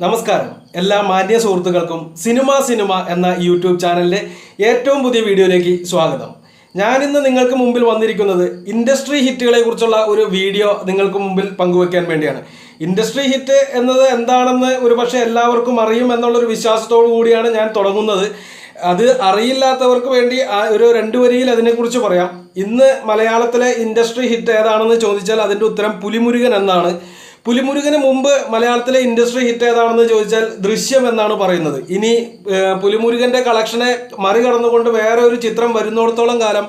നമസ്കാരം. എല്ലാ മാന്യ സുഹൃത്തുക്കൾക്കും സിനിമ സിനിമ എന്ന യൂട്യൂബ് ചാനലിലെ ഏറ്റവും പുതിയ വീഡിയോയിലേക്ക് സ്വാഗതം. ഞാനിന്ന് നിങ്ങൾക്ക് മുമ്പിൽ വന്നിരിക്കുന്നത് ഇൻഡസ്ട്രി ഹിറ്റുകളെ കുറിച്ചുള്ള ഒരു വീഡിയോ നിങ്ങൾക്ക് മുമ്പിൽ പങ്കുവെക്കാൻ വേണ്ടിയാണ്. ഇൻഡസ്ട്രി ഹിറ്റ് എന്നത് എന്താണെന്ന് ഒരുപക്ഷെ എല്ലാവർക്കും അറിയും എന്നുള്ളൊരു വിശ്വാസത്തോടു കൂടിയാണ് ഞാൻ തുടങ്ങുന്നത്. അത് അറിയില്ലാത്തവർക്ക് വേണ്ടി ഒരു രണ്ട് വരിയിൽ അതിനെക്കുറിച്ച് പറയാം. ഇന്ന് മലയാളത്തിലെ ഇൻഡസ്ട്രി ഹിറ്റ് ഏതാണെന്ന് ചോദിച്ചാൽ അതിന്റെ ഉത്തരം പുലിമുരുകൻ എന്നാണ്. പുലിമുരുകന് മുമ്പ് മലയാളത്തിലെ ഇൻഡസ്ട്രി ഹിറ്റ് ഏതാണെന്ന് ചോദിച്ചാൽ ദൃശ്യം എന്നാണ് പറയുന്നത്. ഇനി പുലിമുരുകന്റെ കളക്ഷനെ മറികടന്നുകൊണ്ട് വേറെ ഒരു ചിത്രം വരുന്നിടത്തോളം കാലം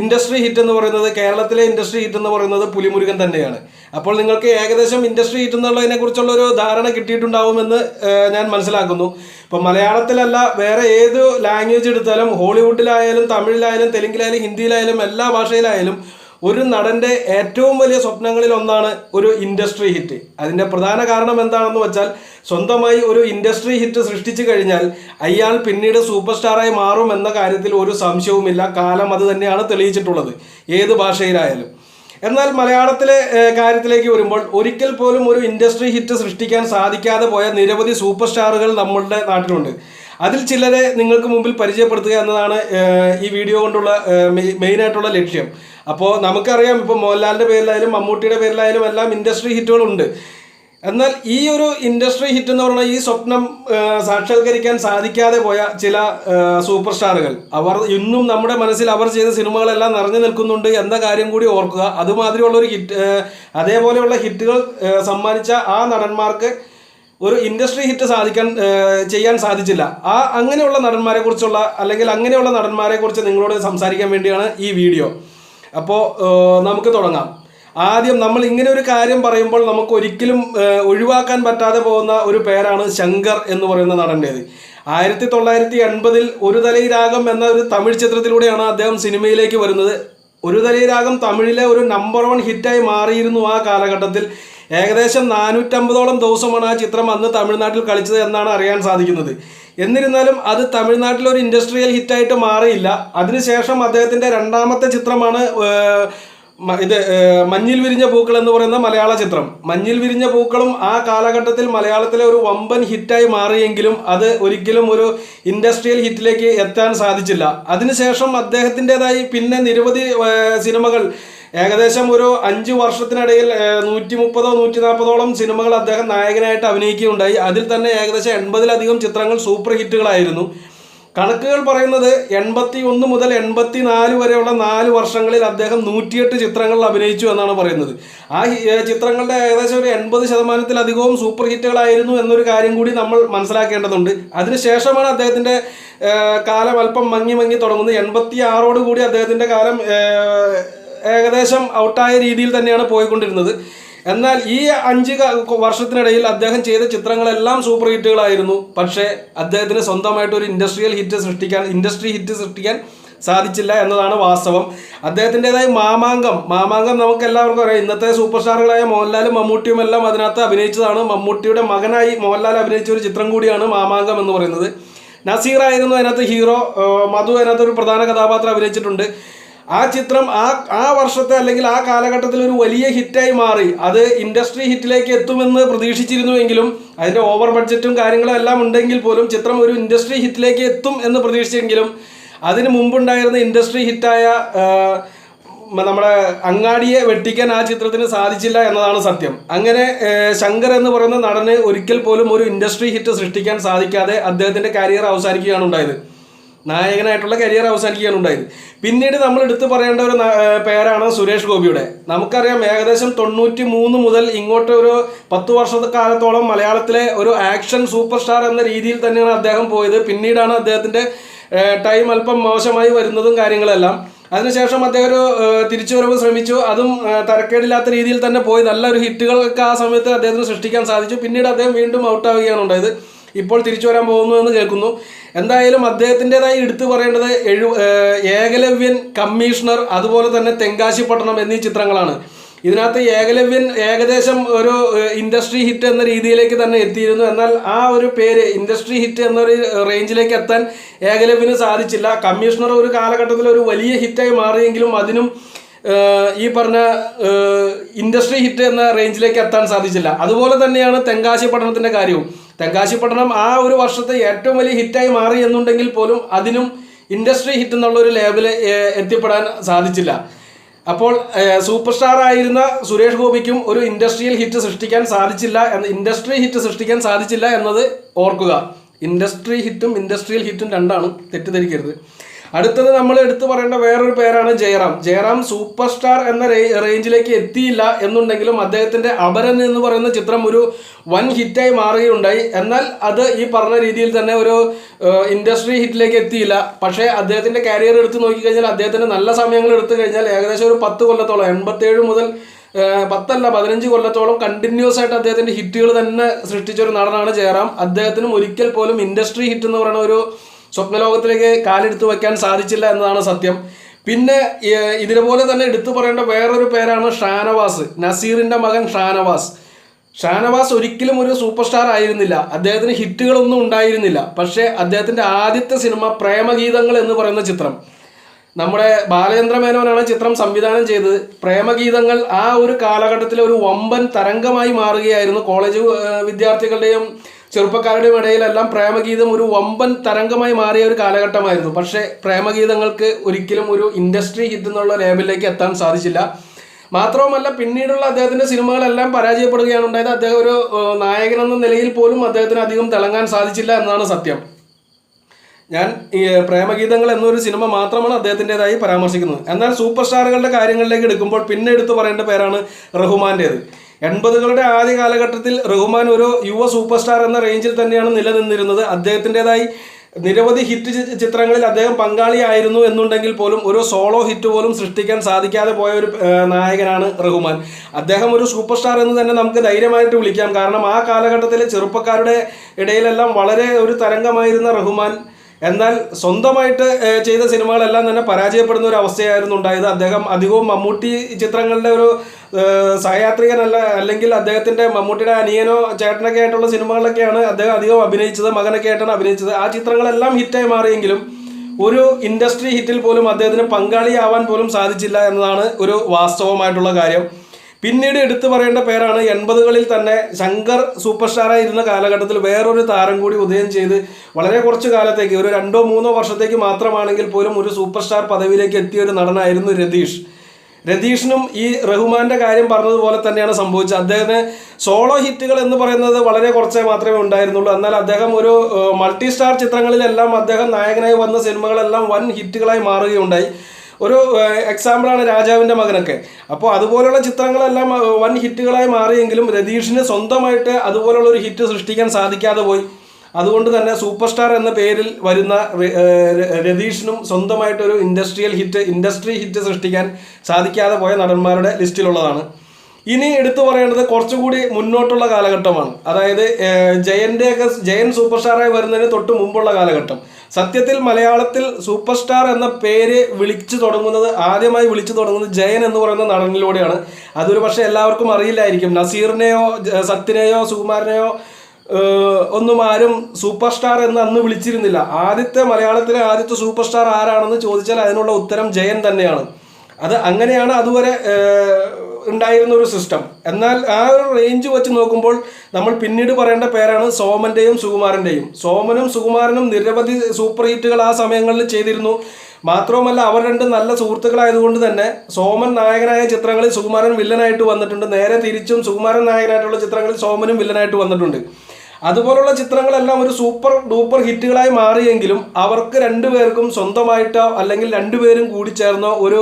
ഇൻഡസ്ട്രി ഹിറ്റ് എന്ന് പറയുന്നത് കേരളത്തിലെ ഇൻഡസ്ട്രി ഹിറ്റ് എന്ന് പറയുന്നത് പുലിമുരുകൻ തന്നെയാണ്. അപ്പോൾ നിങ്ങൾക്ക് ഏകദേശം ഇൻഡസ്ട്രി ഹിറ്റ് എന്നുള്ളതിനെ കുറിച്ചുള്ള ഒരു ധാരണ കിട്ടിയിട്ടുണ്ടാവുമെന്ന് ഞാൻ മനസ്സിലാക്കുന്നു. ഇപ്പം മലയാളത്തിലല്ല വേറെ ഏത് ലാംഗ്വേജ് എടുത്താലും ഹോളിവുഡിലായാലും തമിഴിലായാലും തെലുങ്കിലായാലും ഹിന്ദിയിലായാലും എല്ലാ ഭാഷയിലായാലും ഒരു നടന്റെ ഏറ്റവും വലിയ സ്വപ്നങ്ങളിൽ ഒന്നാണ് ഒരു ഇൻഡസ്ട്രി ഹിറ്റ്. അതിന്റെ പ്രധാന കാരണം എന്താണെന്ന് വെച്ചാൽ സ്വന്തമായി ഒരു ഇൻഡസ്ട്രി ഹിറ്റ് സൃഷ്ടിച്ചു കഴിഞ്ഞാൽ അയാൾ പിന്നീട് സൂപ്പർ സ്റ്റാറായി മാറും എന്ന കാര്യത്തിൽ ഒരു സംശയവുമില്ല. കാലം അത് തന്നെയാണ് തെളിയിച്ചിട്ടുള്ളത്. ഏത് ഭാഷയിലായാലും. എന്നാൽ മലയാളത്തിലെ കാര്യത്തിലേക്ക് വരുമ്പോൾ ഒരിക്കൽ പോലും ഒരു ഇൻഡസ്ട്രി ഹിറ്റ് സൃഷ്ടിക്കാൻ സാധിക്കാതെ പോയ നിരവധി സൂപ്പർ സ്റ്റാറുകൾ നമ്മളുടെ നാട്ടിലുണ്ട്. അതിൽ ചിലരെ നിങ്ങൾക്ക് മുമ്പിൽ പരിചയപ്പെടുത്തുക എന്നതാണ് ഈ വീഡിയോ കൊണ്ടുള്ള മെയിൻ ആയിട്ടുള്ള ലക്ഷ്യം. അപ്പോൾ നമുക്കറിയാം ഇപ്പോൾ മോഹൻലാലിന്റെ പേരിലായാലും മമ്മൂട്ടിയുടെ പേരിലായാലും എല്ലാം ഇൻഡസ്ട്രി ഹിറ്റുകളുണ്ട്. എന്നാൽ ഈ ഒരു ഇൻഡസ്ട്രി ഹിറ്റ് എന്ന് പറഞ്ഞാൽ ഈ സ്വപ്നം സാക്ഷാത്കരിക്കാൻ സാധിക്കാതെ പോയ ചില സൂപ്പർ സ്റ്റാറുകൾ അവർ ഇന്നും നമ്മുടെ മനസ്സിൽ അവർ ചെയ്ത സിനിമകളെല്ലാം നിറഞ്ഞു നിൽക്കുന്നുണ്ട് എന്ന കാര്യം കൂടി ഓർക്കുക. അതുമാതിരിയുള്ള ഒരു ഹിറ്റ് അതേപോലെയുള്ള ഹിറ്റുകൾ സമ്മാനിച്ച ആ നടന്മാർക്ക് ഒരു ഇൻഡസ്ട്രി ഹിറ്റ് സാധിക്കാൻ ചെയ്യാൻ സാധിച്ചില്ല. ആ അങ്ങനെയുള്ള നടന്മാരെ കുറിച്ചുള്ള അല്ലെങ്കിൽ അങ്ങനെയുള്ള നടന്മാരെ കുറിച്ച് നിങ്ങളോട് സംസാരിക്കാൻ വേണ്ടിയാണ് ഈ വീഡിയോ. അപ്പോൾ നമുക്ക് തുടങ്ങാം. ആദ്യം നമ്മൾ ഇങ്ങനെ ഒരു കാര്യം പറയുമ്പോൾ നമുക്ക് ഒരിക്കലും ഒഴിവാക്കാൻ പറ്റാതെ പോകുന്ന ഒരു പേരാണ് ശങ്കർ എന്ന് പറയുന്ന നടന്റേത് ആയിരത്തി തൊള്ളായിരത്തി എൺപതിൽ ഒരു തലൈരാഗം എന്ന ഒരു തമിഴ് ചിത്രത്തിലൂടെയാണ് അദ്ദേഹം സിനിമയിലേക്ക് വരുന്നത്. ഒരു തലൈരാഗം തമിഴിലെ ഒരു നമ്പർ വൺ ഹിറ്റായി മാറിയിരുന്നു ആ കാലഘട്ടത്തിൽ. ഏകദേശം നാനൂറ്റമ്പതോളം ദിവസമാണ് ആ ചിത്രം അന്ന് തമിഴ്നാട്ടിൽ കളിച്ചത് എന്നാണ് അറിയാൻ സാധിക്കുന്നത്. എന്നിരുന്നാലും അത് തമിഴ്നാട്ടിൽ ഒരു ഇൻഡസ്ട്രിയൽ ഹിറ്റായിട്ട് മാറിയില്ല. അതിനുശേഷം അദ്ദേഹത്തിന്റെ രണ്ടാമത്തെ ചിത്രമാണ് ഇത് മഞ്ഞിൽ വിരിഞ്ഞ പൂക്കൾ എന്ന് പറയുന്ന മലയാള ചിത്രം. മഞ്ഞിൽ വിരിഞ്ഞ പൂക്കളും ആ കാലഘട്ടത്തിൽ മലയാളത്തിലെ ഒരു വമ്പൻ ഹിറ്റായി മാറിയെങ്കിലും അത് ഒരിക്കലും ഒരു ഇൻഡസ്ട്രിയൽ ഹിറ്റിലേക്ക് എത്താൻ സാധിച്ചില്ല. അതിനുശേഷം അദ്ദേഹത്തിന്റെതായി പിന്നെ നിരവധി സിനിമകൾ ഏകദേശം ഒരു അഞ്ച് വർഷത്തിനിടയിൽ നൂറ്റി മുപ്പതോ നൂറ്റി നാൽപ്പതോളം സിനിമകൾ അദ്ദേഹം നായകനായിട്ട് അഭിനയിക്കുകയുണ്ടായി. അതിൽ തന്നെ ഏകദേശം എൺപതിലധികം ചിത്രങ്ങൾ സൂപ്പർ ഹിറ്റുകളായിരുന്നു. കണക്കുകൾ പറയുന്നത് എൺപത്തി ഒന്ന് മുതൽ എൺപത്തി നാല് വരെയുള്ള നാല് വർഷങ്ങളിൽ അദ്ദേഹം നൂറ്റിയെട്ട് ചിത്രങ്ങളിൽ അഭിനയിച്ചു എന്നാണ് പറയുന്നത്. ആ ചിത്രങ്ങളുടെ ഏകദേശം ഒരു എൺപത് ശതമാനത്തിലധികവും സൂപ്പർ ഹിറ്റുകളായിരുന്നു എന്നൊരു കാര്യം കൂടി നമ്മൾ മനസ്സിലാക്കേണ്ടതുണ്ട്. അതിനുശേഷമാണ് അദ്ദേഹത്തിന്റെ കാലം അല്പം മങ്ങി മങ്ങി തുടങ്ങുന്നത്. എൺപത്തി ആറോട് കൂടി അദ്ദേഹത്തിന്റെ കാലം ഏകദേശം ഔട്ടായ രീതിയിൽ തന്നെയാണ് പോയിക്കൊണ്ടിരുന്നത്. എന്നാൽ ഈ അഞ്ച് വർഷത്തിനിടയിൽ അദ്ദേഹം ചെയ്ത ചിത്രങ്ങളെല്ലാം സൂപ്പർ ഹിറ്റുകളായിരുന്നു. പക്ഷേ അദ്ദേഹത്തിന് സ്വന്തമായിട്ട് ഒരു ഇൻഡസ്ട്രിയൽ ഹിറ്റ് സൃഷ്ടിക്കാൻ ഇൻഡസ്ട്രി ഹിറ്റ് സൃഷ്ടിക്കാൻ സാധിച്ചില്ല എന്നതാണ് വാസ്തവം. അദ്ദേഹത്തിന്റെതായ മാമാങ്കം മാമാങ്കം നമുക്ക് എല്ലാവർക്കും അറിയാം. ഇന്നത്തെ സൂപ്പർ സ്റ്റാറുകളായ മോഹൻലാലും മമ്മൂട്ടിയും എല്ലാം അതിനകത്ത് അഭിനയിച്ചതാണ്. മമ്മൂട്ടിയുടെ മകനായി മോഹൻലാൽ അഭിനയിച്ച ഒരു ചിത്രം കൂടിയാണ് മാമാങ്കം എന്ന് പറയുന്നത്. നസീർ ആയിരുന്നു അതിനകത്ത് ഹീറോ മധു അതിനകത്ത് ഒരു പ്രധാന കഥാപാത്രം അഭിനയിച്ചിട്ടുണ്ട്. ആ ചിത്രം ആ ആ വർഷത്തെ അല്ലെങ്കിൽ ആ കാലഘട്ടത്തിൽ ഒരു വലിയ ഹിറ്റായി മാറി. അത് ഇൻഡസ്ട്രി ഹിറ്റിലേക്ക് എത്തുമെന്ന് പ്രതീക്ഷിച്ചിരുന്നുവെങ്കിലും അതിന്റെ ഓവർ ബഡ്ജറ്റും കാര്യങ്ങളും എല്ലാം ഉണ്ടെങ്കിൽ പോലും ചിത്രം ഒരു ഇൻഡസ്ട്രി ഹിറ്റിലേക്ക് എത്തും എന്ന് പ്രതീക്ഷിച്ചെങ്കിലും അതിന് മുമ്പുണ്ടായിരുന്ന ഇൻഡസ്ട്രി ഹിറ്റായ നമ്മുടെ അങ്ങാടിയെ വെട്ടിക്കാൻ ആ ചിത്രത്തിന് സാധിച്ചില്ല എന്നതാണ് സത്യം. അങ്ങനെ ശങ്കർ എന്ന് പറയുന്ന നടന് ഒരിക്കൽ പോലും ഒരു ഇൻഡസ്ട്രി ഹിറ്റ് സൃഷ്ടിക്കാൻ സാധിക്കാതെ അദ്ദേഹത്തിന്റെ കരിയർ അവസാനിക്കുകയാണ് ഉണ്ടായത്. നായകനായിട്ടുള്ള കരിയർ അവസാനിക്കുകയാണ് ഉണ്ടായത് പിന്നീട് നമ്മൾ എടുത്തു പറയേണ്ട ഒരു പേരാണ് സുരേഷ് ഗോപിയുടെ. നമുക്കറിയാം ഏകദേശം തൊണ്ണൂറ്റി മൂന്ന് മുതൽ ഇങ്ങോട്ട് ഒരു പത്ത് വർഷക്കാലത്തോളം മലയാളത്തിലെ ഒരു ആക്ഷൻ സൂപ്പർ സ്റ്റാർ എന്ന രീതിയിൽ തന്നെയാണ് അദ്ദേഹം പോയത്. പിന്നീടാണ് അദ്ദേഹത്തിന്റെ ടൈം അല്പം മോശമായി വരുന്നതും കാര്യങ്ങളെല്ലാം. അതിനുശേഷം അദ്ദേഹം ഒരു തിരിച്ചു തിരിച്ചുവരവ് ശ്രമിച്ചു. അതും തരക്കേടില്ലാത്ത രീതിയിൽ തന്നെ പോയി. നല്ലൊരു ഹിറ്റുകളൊക്കെ ആ സമയത്ത് അദ്ദേഹത്തിന് സൃഷ്ടിക്കാൻ സാധിച്ചു. പിന്നീട് അദ്ദേഹം വീണ്ടും ഔട്ടാവുകയാണ് ഉണ്ടായത് ഇപ്പോൾ തിരിച്ചു വരാൻ പോകുന്നു എന്ന് കേൾക്കുന്നു. എന്തായാലും അദ്ദേഹത്തിന്റെതായി എടുത്തു പറയേണ്ടത് എഴു ഏകലവ്യൻ കമ്മീഷണർ അതുപോലെ തന്നെ തെങ്കാശിപ്പട്ടണം എന്നീ ചിത്രങ്ങളാണ്. ഇതിനകത്ത് ഏകലവ്യൻ ഏകദേശം ഒരു ഇൻഡസ്ട്രി ഹിറ്റ് എന്ന രീതിയിലേക്ക് തന്നെ എത്തിയിരുന്നു. എന്നാൽ ആ ഒരു പേര് ഇൻഡസ്ട്രി ഹിറ്റ് എന്നൊരു റേഞ്ചിലേക്ക് എത്താൻ ഏകലവ്യന് സാധിച്ചില്ല. കമ്മീഷണർ ഒരു കാലഘട്ടത്തിൽ ഒരു വലിയ ഹിറ്റായി മാറിയെങ്കിലും അതിനും ഈ പറഞ്ഞ ഇൻഡസ്ട്രി ഹിറ്റ് എന്ന റേഞ്ചിലേക്ക് എത്താൻ സാധിച്ചില്ല. അതുപോലെ തന്നെയാണ് തെങ്കാശി പട്ടണത്തിന്റെ കാര്യവും. തെങ്കാശിപ്പട്ടണം ആ ഒരു വർഷത്തെ ഏറ്റവും വലിയ ഹിറ്റായി മാറി എന്നുണ്ടെങ്കിൽ പോലും അതിനും ഇൻഡസ്ട്രി ഹിറ്റ് എന്നുള്ള ഒരു ലേബിൽ എത്തിപ്പെടാൻ സാധിച്ചില്ല. അപ്പോൾ സൂപ്പർ സ്റ്റാർ ആയിരുന്ന സുരേഷ് ഗോപിക്കും ഒരു ഇൻഡസ്ട്രിയൽ ഹിറ്റ് സൃഷ്ടിക്കാൻ സാധിച്ചില്ല എന്ന് ഇൻഡസ്ട്രി ഹിറ്റ് സൃഷ്ടിക്കാൻ സാധിച്ചില്ല എന്നത് ഓർക്കുക. ഇൻഡസ്ട്രി ഹിറ്റും ഇൻഡസ്ട്രിയൽ ഹിറ്റും രണ്ടാണ് തെറ്റിദ്ധരിക്കരുത്. അടുത്തത് നമ്മൾ എടുത്തു പറയേണ്ട വേറൊരു പേരാണ് ജയറാം. ജയറാം സൂപ്പർ സ്റ്റാർ എന്ന റേഞ്ചിലേക്ക് എത്തിയില്ല എന്നുണ്ടെങ്കിലും അദ്ദേഹത്തിന്റെ അപരൻ എന്ന് പറയുന്ന ചിത്രം ഒരു വൻ ഹിറ്റായി മാറുകയുണ്ടായി. എന്നാൽ അത് ഈ പറഞ്ഞ രീതിയിൽ തന്നെ ഒരു ഇൻഡസ്ട്രി ഹിറ്റിലേക്ക് എത്തിയില്ല. പക്ഷേ അദ്ദേഹത്തിന്റെ കരിയർ എടുത്ത് നോക്കിക്കഴിഞ്ഞാൽ അദ്ദേഹത്തിന്റെ നല്ല സമയങ്ങൾ എടുത്തു കഴിഞ്ഞാൽ ഏകദേശം ഒരു പത്ത് കൊല്ലത്തോളം എൺപത്തേഴ് മുതൽ പത്തല്ല പതിനഞ്ച് കൊല്ലത്തോളം കണ്ടിന്യൂസ് ആയിട്ട് അദ്ദേഹത്തിന്റെ ഹിറ്റുകൾ തന്നെ സൃഷ്ടിച്ച ഒരു നടനാണ് ജയറാം. അദ്ദേഹത്തിനും ഒരിക്കൽ പോലും ഇൻഡസ്ട്രി ഹിറ്റ് എന്ന് പറയുന്ന ഒരു സ്വപ്നലോകത്തിലേക്ക് കാലെടുത്ത് വയ്ക്കാൻ സാധിച്ചില്ല എന്നതാണ് സത്യം. പിന്നെ ഇതിനെപോലെ തന്നെ എടുത്തു പറയേണ്ട വേറൊരു പേരാണ് ഷാനവാസ്. നസീറിന്റെ മകൻ ഷാനവാസ്. ഷാനവാസ് ഒരിക്കലും ഒരു സൂപ്പർ സ്റ്റാർ ആയിരുന്നില്ല. അദ്ദേഹത്തിന് ഹിറ്റുകളൊന്നും ഉണ്ടായിരുന്നില്ല. പക്ഷേ അദ്ദേഹത്തിന്റെ ആദ്യത്തെ സിനിമ പ്രേമഗീതങ്ങൾ എന്ന് പറയുന്ന ചിത്രം. നമ്മുടെ ബാലചന്ദ്ര മേനോനാണ് ചിത്രം സംവിധാനം ചെയ്തത്. പ്രേമഗീതങ്ങൾ ആ ഒരു കാലഘട്ടത്തിലെ ഒരു വമ്പൻ തരംഗമായി മാറുകയായിരുന്നു. കോളേജ് വിദ്യാർത്ഥികളുടെയും ചെറുപ്പക്കാരുടെയും ഇടയിലെല്ലാം പ്രേമഗീതം ഒരു വമ്പൻ തരംഗമായി മാറിയ ഒരു കാലഘട്ടമായിരുന്നു. പക്ഷേ പ്രേമഗീതങ്ങൾക്ക് ഒരിക്കലും ഒരു ഇൻഡസ്ട്രി ഹിറ്റ് എന്നുള്ള ലേബലിലേക്ക് എത്താൻ സാധിച്ചില്ല. മാത്രവുമല്ല പിന്നീടുള്ള അദ്ദേഹത്തിന്റെ സിനിമകളെല്ലാം പരാജയപ്പെടുകയാണ് ഉണ്ടായത്. അദ്ദേഹം ഒരു നായകൻ എന്ന നിലയിൽ പോലും അദ്ദേഹത്തിന് അധികം തിളങ്ങാൻ സാധിച്ചില്ല എന്നാണ് സത്യം. ഞാൻ പ്രേമഗീതങ്ങൾ എന്നൊരു സിനിമ മാത്രമാണ് അദ്ദേഹത്തിന്റെതായി പരാമർശിക്കുന്നത്. എന്നാൽ സൂപ്പർ സ്റ്റാറുകളുടെ കാര്യങ്ങളിലേക്ക് എടുക്കുമ്പോൾ പിന്നെ എടുത്തു പറയേണ്ട പേരാണ് റഹ്മാന്റേത്. എൺപതുകളുടെ ആദ്യ കാലഘട്ടത്തിൽ റഹ്മാൻ ഒരു യുവ സൂപ്പർ സ്റ്റാർ എന്ന റേഞ്ചിൽ തന്നെയാണ് നിലനിന്നിരുന്നത്. അദ്ദേഹത്തിന്റെതായി നിരവധി ഹിറ്റ് ചിത്രങ്ങളിൽ അദ്ദേഹം പങ്കാളിയായിരുന്നു എന്നുണ്ടെങ്കിൽ പോലും ഒരു സോളോ ഹിറ്റ് പോലും സൃഷ്ടിക്കാൻ സാധിക്കാതെ പോയ ഒരു നായകനാണ് റഹ്മാൻ. അദ്ദേഹം ഒരു സൂപ്പർ സ്റ്റാർ എന്ന് തന്നെ നമുക്ക് ധൈര്യമായിട്ട് വിളിക്കാം. കാരണം ആ കാലഘട്ടത്തിലെ ചെറുപ്പക്കാരുടെ ഇടയിലെല്ലാം വളരെ ഒരു തരംഗമായിരുന്ന റഹ്മാൻ എന്നാൽ സ്വന്തമായിട്ട് ചെയ്ത സിനിമകളെല്ലാം തന്നെ പരാജയപ്പെടുന്ന ഒരു അവസ്ഥയായിരുന്നു ഉണ്ടായത്. അദ്ദേഹം അധികവും മമ്മൂട്ടി ചിത്രങ്ങളുടെ ഒരു സഹയാത്രികനല്ല അല്ലെങ്കിൽ അദ്ദേഹത്തിന്റെ മമ്മൂട്ടിയുടെ അനിയനോ ചേട്ടനൊക്കെ ആയിട്ടുള്ള സിനിമകളൊക്കെയാണ് അദ്ദേഹം അധികം അഭിനയിച്ചത് മകനൊക്കെ ആയിട്ടാണ് അഭിനയിച്ചത്. ആ ചിത്രങ്ങളെല്ലാം ഹിറ്റായി മാറിയെങ്കിലും ഒരു ഇൻഡസ്ട്രി ഹിറ്റിൽ പോലും അദ്ദേഹത്തിന് പങ്കാളിയാവാൻ പോലും സാധിച്ചില്ല എന്നതാണ് ഒരു വാസ്തവമായിട്ടുള്ള കാര്യം. പിന്നീട് എടുത്തു പറയേണ്ട പേരാണ് എൺപതുകളിൽ തന്നെ ശങ്കർ സൂപ്പർ സ്റ്റാറായിരുന്ന കാലഘട്ടത്തിൽ വേറൊരു താരം കൂടി ഉദയം ചെയ്ത് വളരെ കുറച്ച് കാലത്തേക്ക് ഒരു രണ്ടോ മൂന്നോ വർഷത്തേക്ക് മാത്രമാണെങ്കിൽ പോലും ഒരു സൂപ്പർ സ്റ്റാർ പദവിയിലേക്ക് എത്തിയ ഒരു നടനായിരുന്നു രതീഷ്. രതീഷിനും ഈ റഹ്മാന്റെ കാര്യം പറഞ്ഞതുപോലെ തന്നെയാണ് സംഭവിച്ചത്. അദ്ദേഹത്തിന് സോളോ ഹിറ്റുകൾ എന്ന് പറയുന്നത് വളരെ കുറച്ചേ മാത്രമേ ഉണ്ടായിരുന്നുള്ളൂ. എന്നാൽ അദ്ദേഹം ഒരു മൾട്ടി സ്റ്റാർ ചിത്രങ്ങളിലെല്ലാം അദ്ദേഹം നായകനായി വന്ന സിനിമകളെല്ലാം വൻ ഹിറ്റുകളായി മാറുകയുണ്ടായി. ഒരു എക്സാമ്പിളാണ് രാജാവിന്റെ മകനൊക്കെ. അപ്പോൾ അതുപോലെയുള്ള ചിത്രങ്ങളെല്ലാം വൻ ഹിറ്റുകളായി മാറിയെങ്കിലും രതീഷിന് സ്വന്തമായിട്ട് അതുപോലുള്ള ഒരു ഹിറ്റ് സൃഷ്ടിക്കാൻ സാധിക്കാതെ പോയി. അതുകൊണ്ട് തന്നെ സൂപ്പർ സ്റ്റാർ എന്ന പേരിൽ വരുന്ന രതീഷിനും സ്വന്തമായിട്ടൊരു ഇൻഡസ്ട്രിയൽ ഹിറ്റ് ഇൻഡസ്ട്രി ഹിറ്റ് സൃഷ്ടിക്കാൻ സാധിക്കാതെ പോയ നടന്മാരുടെ ലിസ്റ്റിലുള്ളതാണ്. ഇനി എടുത്തു പറയേണ്ടത് കുറച്ചുകൂടി മുന്നോട്ടുള്ള കാലഘട്ടമാണ്. അതായത് ജയന്റെയൊക്കെ ജയൻ സൂപ്പർ സ്റ്റാറായി വരുന്നതിന് തൊട്ട് മുമ്പുള്ള കാലഘട്ടം. സത്യത്തിൽ മലയാളത്തിൽ സൂപ്പർ സ്റ്റാർ എന്ന പേര് വിളിച്ചു തുടങ്ങുന്നത് ആദ്യമായി വിളിച്ചു തുടങ്ങുന്നത് ജയൻ എന്ന് പറയുന്ന നടനിലൂടെയാണ്. അതൊരു പക്ഷേ എല്ലാവർക്കും അറിയില്ലായിരിക്കും. നസീറിനെയോ സത്യനെയോ സുകുമാരനെയോ ഒന്നും ആരും സൂപ്പർ സ്റ്റാർ എന്ന് അന്ന് വിളിച്ചിരുന്നില്ല. ആദ്യത്തെ മലയാളത്തിലെ ആദ്യത്തെ സൂപ്പർ സ്റ്റാർ ആരാണെന്ന് ചോദിച്ചാൽ അതിനുള്ള ഉത്തരം ജയൻ തന്നെയാണ്. അത് അങ്ങനെയാണ് അതുവരെ ഉണ്ടായിരുന്ന ഒരു സിസ്റ്റം എന്നാൽ ആ ഒരു റേഞ്ച് വെച്ച് നോക്കുമ്പോൾ നമ്മൾ പിന്നീട് പറയേണ്ട പേരാണ് സോമന്റെയും സുകുമാരന്റെയും സോമനും സുകുമാരനും നിരവധി സൂപ്പർ ഹിറ്റുകൾ ആ സമയങ്ങളിൽ ചെയ്തിരുന്നു. മാത്രവുമല്ല അവർ രണ്ടും നല്ല സുഹൃത്തുക്കളായതുകൊണ്ട് തന്നെ സോമൻ നായകനായ ചിത്രങ്ങളിൽ സുകുമാരൻ വില്ലനായിട്ട് വന്നിട്ടുണ്ട്. നേരെ തിരിച്ചും സുകുമാരൻ നായകനായിട്ടുള്ള ചിത്രങ്ങളിൽ സോമനും വില്ലനായിട്ട് വന്നിട്ടുണ്ട്. അതുപോലുള്ള ചിത്രങ്ങളെല്ലാം ഒരു സൂപ്പർ ഡൂപ്പർ ഹിറ്റുകളായി മാറിയെങ്കിലും അവർക്ക് രണ്ടുപേർക്കും സ്വന്തമായിട്ടോ അല്ലെങ്കിൽ രണ്ടുപേരും കൂടി ചേർന്നോ ഒരു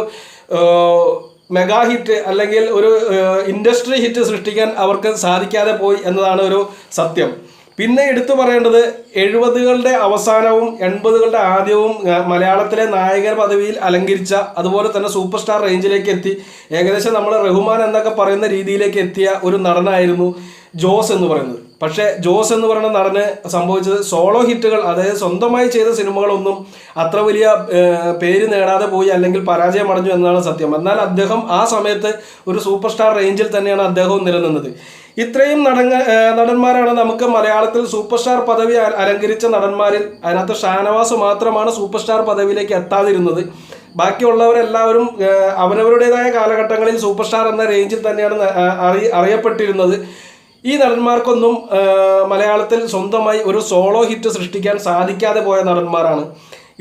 മെഗാ ഹിറ്റ് അല്ലെങ്കിൽ ഒരു ഇൻഡസ്ട്രി ഹിറ്റ് സൃഷ്ടിക്കാൻ അവർക്ക് സാധിക്കാതെ പോയി എന്നതാണ് ഒരു സത്യം. പിന്നെ എടുത്തു പറയേണ്ടത് എഴുപതുകളുടെ അവസാനവും എൺപതുകളുടെ ആദ്യവും മലയാളത്തിലെ നായകർ പദവിയിൽ അലങ്കരിച്ച അതുപോലെ തന്നെ സൂപ്പർ സ്റ്റാർ റേഞ്ചിലേക്ക് എത്തി ഏകദേശം നമ്മൾ റഹ്മാൻ എന്നൊക്കെ പറയുന്ന രീതിയിലേക്ക് എത്തിയ ഒരു നടനായിരുന്നു ജോസ് എന്ന് പറയുന്നത്. പക്ഷേ ജോസ് എന്ന് പറയുന്ന നടന് സംഭവിച്ചത് സോളോ ഹിറ്റുകൾ അതായത് സ്വന്തമായി ചെയ്ത സിനിമകളൊന്നും അത്ര വലിയ പേര് നേടാതെ പോയി അല്ലെങ്കിൽ പരാജയം അടഞ്ഞു എന്നതാണ് സത്യം. എന്നാൽ അദ്ദേഹം ആ സമയത്ത് ഒരു സൂപ്പർ സ്റ്റാർ റേഞ്ചിൽ തന്നെയാണ് അദ്ദേഹവും നിലനിന്നത്. ഇത്രയും നടങ്ങ നടന്മാരാണ് നമുക്ക് മലയാളത്തിൽ സൂപ്പർ സ്റ്റാർ പദവി അലങ്കരിച്ച നടന്മാരിൽ. അതിനകത്ത് ഷാനവാസ് മാത്രമാണ് സൂപ്പർ സ്റ്റാർ പദവിയിലേക്ക് എത്താതിരുന്നത്. ബാക്കിയുള്ളവരെല്ലാവരും അവരവരുടേതായ കാലഘട്ടങ്ങളിൽ സൂപ്പർ സ്റ്റാർ എന്ന റേഞ്ചിൽ തന്നെയാണ് അറി അറിയപ്പെട്ടിരുന്നത്. ഈ നടന്മാർക്കൊന്നും മലയാളത്തിൽ സ്വന്തമായി ഒരു സോളോ ഹിറ്റ് സൃഷ്ടിക്കാൻ സാധിക്കാതെ പോയ നടന്മാരാണ്.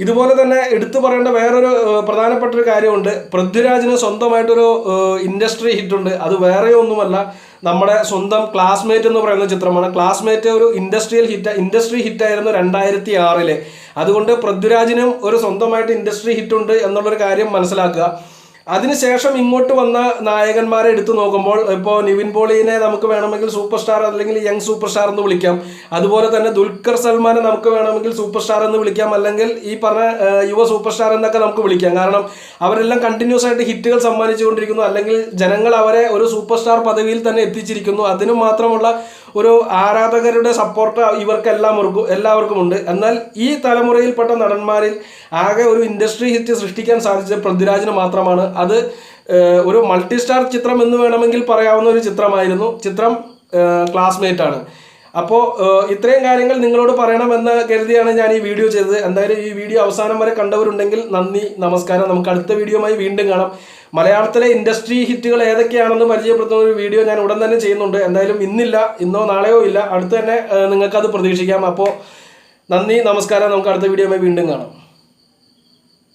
ഇതുപോലെ തന്നെ എടുത്തു പറയേണ്ട വേറൊരു പ്രധാനപ്പെട്ട ഒരു കാര്യമുണ്ട്. പൃഥ്വിരാജിന് സ്വന്തമായിട്ടൊരു ഇൻഡസ്ട്രി ഹിറ്റുണ്ട് അത് വേറെ ഒന്നുമല്ല. നമ്മുടെ സ്വന്തം ക്ലാസ്മേറ്റ് എന്ന് പറയുന്ന ചിത്രമാണ്. ക്ലാസ്മേറ്റ് ഒരു ഇൻഡസ്ട്രിയൽ ഹിറ്റ് ഇൻഡസ്ട്രി ഹിറ്റായിരുന്നു രണ്ടായിരത്തി ആറിലെ അതുകൊണ്ട് പൃഥ്വിരാജിനും ഒരു സ്വന്തമായിട്ട് ഇൻഡസ്ട്രി ഹിറ്റുണ്ട് എന്നുള്ളൊരു കാര്യം മനസ്സിലാക്കുക. അതിനുശേഷം ഇങ്ങോട്ട് വന്ന നായകന്മാരെ എടുത്തു നോക്കുമ്പോൾ ഇപ്പോൾ നിവിൻ പോളിനെ നമുക്ക് വേണമെങ്കിൽ സൂപ്പർ സ്റ്റാർ അല്ലെങ്കിൽ യങ് സൂപ്പർ സ്റ്റാർ എന്ന് വിളിക്കാം. അതുപോലെ തന്നെ ദുൽഖർ സൽമാനെ നമുക്ക് വേണമെങ്കിൽ സൂപ്പർ സ്റ്റാർ എന്ന് വിളിക്കാം. അല്ലെങ്കിൽ ഈ പറഞ്ഞ യുവ സൂപ്പർ സ്റ്റാർ എന്നൊക്കെ നമുക്ക് വിളിക്കാം. കാരണം അവരെല്ലാം കണ്ടിന്യൂസ് ആയിട്ട് ഹിറ്റുകൾ സമ്മാനിച്ചുകൊണ്ടിരിക്കുന്നു. അല്ലെങ്കിൽ ജനങ്ങൾ അവരെ ഒരു സൂപ്പർ സ്റ്റാർ പദവിയിൽ തന്നെ എത്തിച്ചിരിക്കുന്നു. അതിനു മാത്രമുള്ള ഒരു ആരാധകരുടെ സപ്പോർട്ട് ഇവർക്കെല്ലാം എല്ലാവർക്കും ഉണ്ട്. എന്നാൽ ഈ തലമുറയിൽപ്പെട്ട നടന്മാരിൽ ആകെ ഒരു ഇൻഡസ്ട്രി ഹിറ്റ് സൃഷ്ടിക്കാൻ സാധിച്ചത് പൃഥ്വിരാജിന് മാത്രമാണ്. അത് ഒരു മൾട്ടി സ്റ്റാർ ചിത്രം എന്ന് വേണമെങ്കിൽ പറയാവുന്ന ഒരു ചിത്രമായിരുന്നു. ചിത്രം ക്ലാസ്മേറ്റ് ആണ് അപ്പോൾ ഇത്രയും കാര്യങ്ങൾ നിങ്ങളോട് പറയണമെന്ന് കരുതിയാണ് ഞാൻ ഈ വീഡിയോ ചെയ്തത്. എന്തായാലും ഈ വീഡിയോ അവസാനം വരെ കണ്ടവരുണ്ടെങ്കിൽ നന്ദി നമസ്കാരം. നമുക്ക് അടുത്ത വീഡിയോയുമായി വീണ്ടും കാണാം. മലയാളത്തിലെ ഇൻഡസ്ട്രി ഹിറ്റുകൾ ഏതൊക്കെയാണെന്ന് പരിചയപ്പെടുത്തുന്ന ഒരു വീഡിയോ ഞാൻ ഉടൻ തന്നെ ചെയ്യുന്നുണ്ട്. എന്തായാലും ഇന്നില്ല ഇന്നോ നാളെയോ ഇല്ല. അടുത്ത് തന്നെ നിങ്ങൾക്കത് പ്രതീക്ഷിക്കാം. അപ്പോൾ നന്ദി നമസ്കാരം. നമുക്ക് അടുത്ത വീഡിയോയുമായി വീണ്ടും കാണാം.